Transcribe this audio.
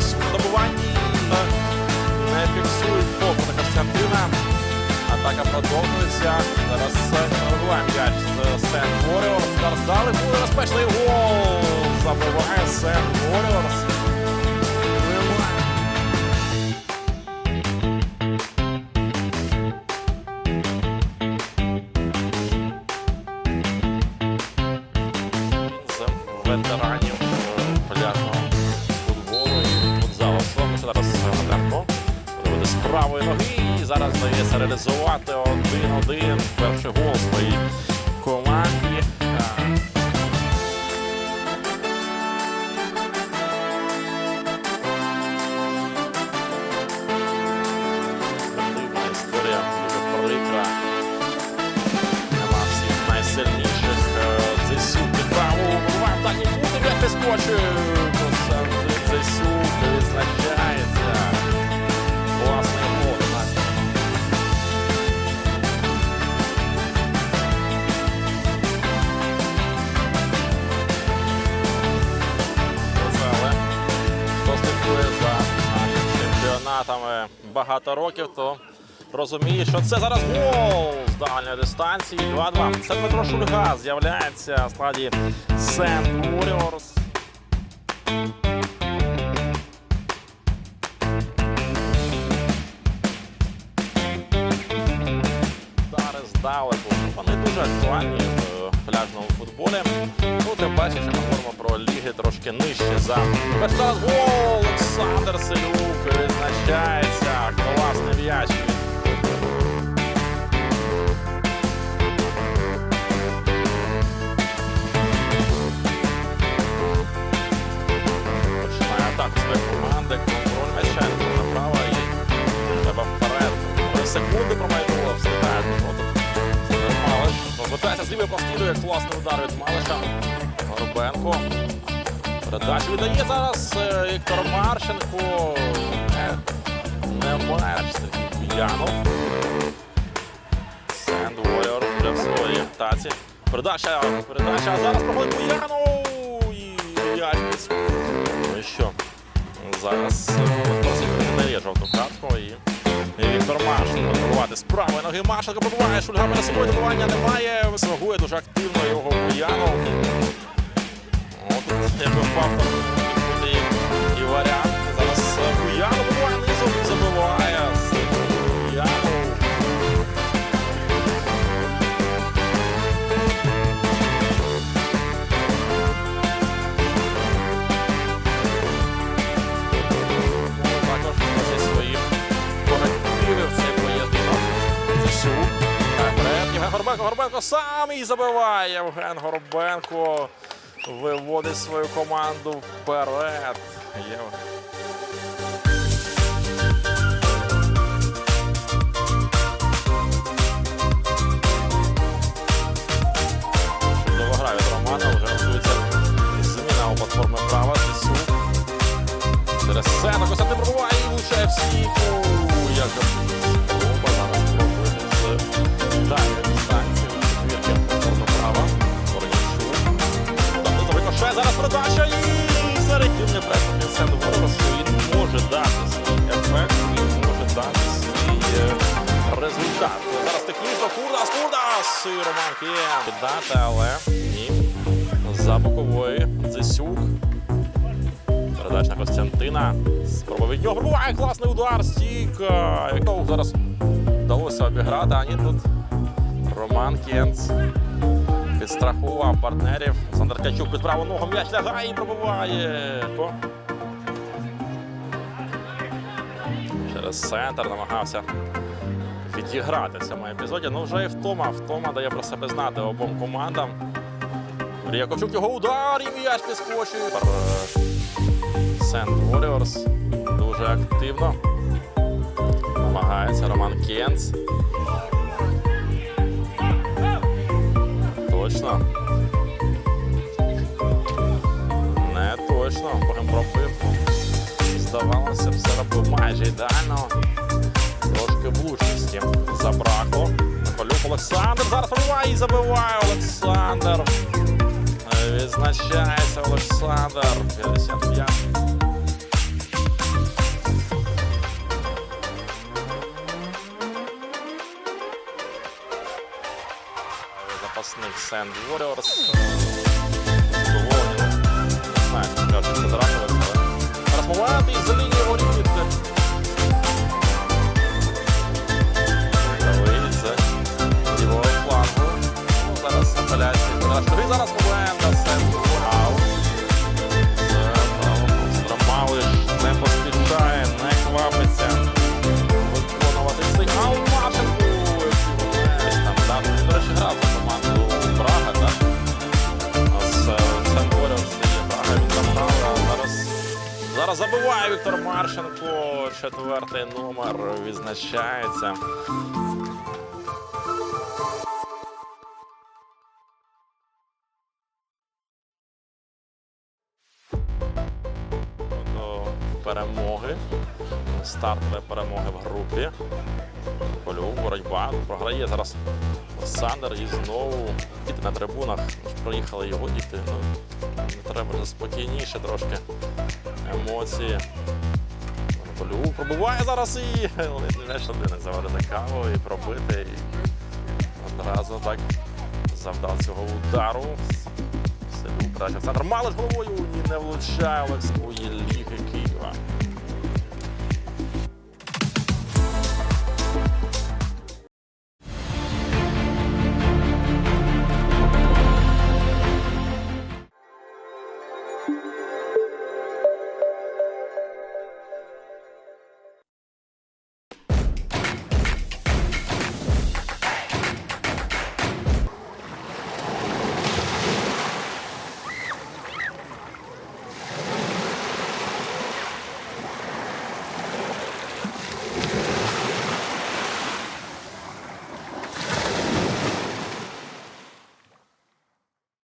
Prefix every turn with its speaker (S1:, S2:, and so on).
S1: участь в добуванні не фіксують фокус на Костянтина. Атака продовжується. Зараз е, набуває м'яч з е, Сен Воріорс. Старт здали. Буде розпечний гол. Забуває Сен Воріорс. Зараз вдається реалізувати один-один перший гол своїй команді. Е, найсильніших Дзесюк під праву. Буває так і буде, як багато років, то розуміє, що це зараз гол з дальньої дистанції. 2-2. Це Дмитро Шульга з'являється в складі Сент Warriors. Удари здалеку. Вони дуже актуальні пляжному футболі. Ну, тим паче, що ми говоримо про ліги трошки нижче за. Перший зараз гол! Олександр Селюк відзначається. Класний м'яч. Розвертається з лівої прострілює. Класний удар від Малиша. Горбенко. Передачу видає зараз е, Віктор Марченко. Е, Немає Сергій Куянов. Сенд Warrior вже в своїй таці. Передача, передача, а зараз проходить Куянов. І м'яч Ну і що? Зараз е, просить передає жовту картку і і Віктор Маршенко пробувати з правої ноги. Маршенко пробуває, Шульга на собою добування немає. Висвагує дуже активно його Буянов. От якби фактор буде і варіант. Зараз Буянов буває низом забиває. Горбенко. Горбенко сам і забиває. Євген Горбенко виводить свою команду вперед. Євген. Чудово від Романа, вже готується зміна у платформи права. Через сцену Костянтин пробуває і влучає в стійку. Як І Роман Кієн. Піддати, але ні. За бокової Дзесюк. Передача на Костянтина. Спроба від нього. Класний удар. Стійка. Зараз вдалося обіграти. А ні, тут Роман Кенц підстрахував партнерів. Олександр Ткачук під праву ногу м'яч лягає і пробиває. Через центр намагався відіграти в цьому епізоді. Ну вже і втома. Втома дає про себе знати обом командам. Мрія Ковчук його удар і м'яч підскочує. Е, Сент Warriors дуже активно. Намагається Роман Кенц. Точно. Не точно. Пробив. Здавалося, все робив майже ідеально трошки влучності. Забрако. Колюк Олександр. Зараз вибиває і забиває Олександр. Відзначається Олександр. 55. Запасник Сенд Warriors. Доволі. Не знаю, як це зараз. Розмовляти із лінії. Апеляція. І зараз момент на Сенд Аут. Це правильно. Не поспішає, не квапиться виконувати Марченку. Ось там, за команду Прага, так? З там грав, зараз... Зараз забиває Віктор Марченко. Четвертий номер відзначається. Перемоги. Стартові перемоги в групі. Польову боротьба. Програє зараз Олександр і знову діти на трибунах. Приїхали його діти. Ну, не треба вже спокійніше трошки. Емоції. Польову пробуває зараз і один заварити каву і пробити. І одразу так завдав цього удару. Селю краще центр. Малиш головою не влучає Олекс. Ой, ліг, який Wow.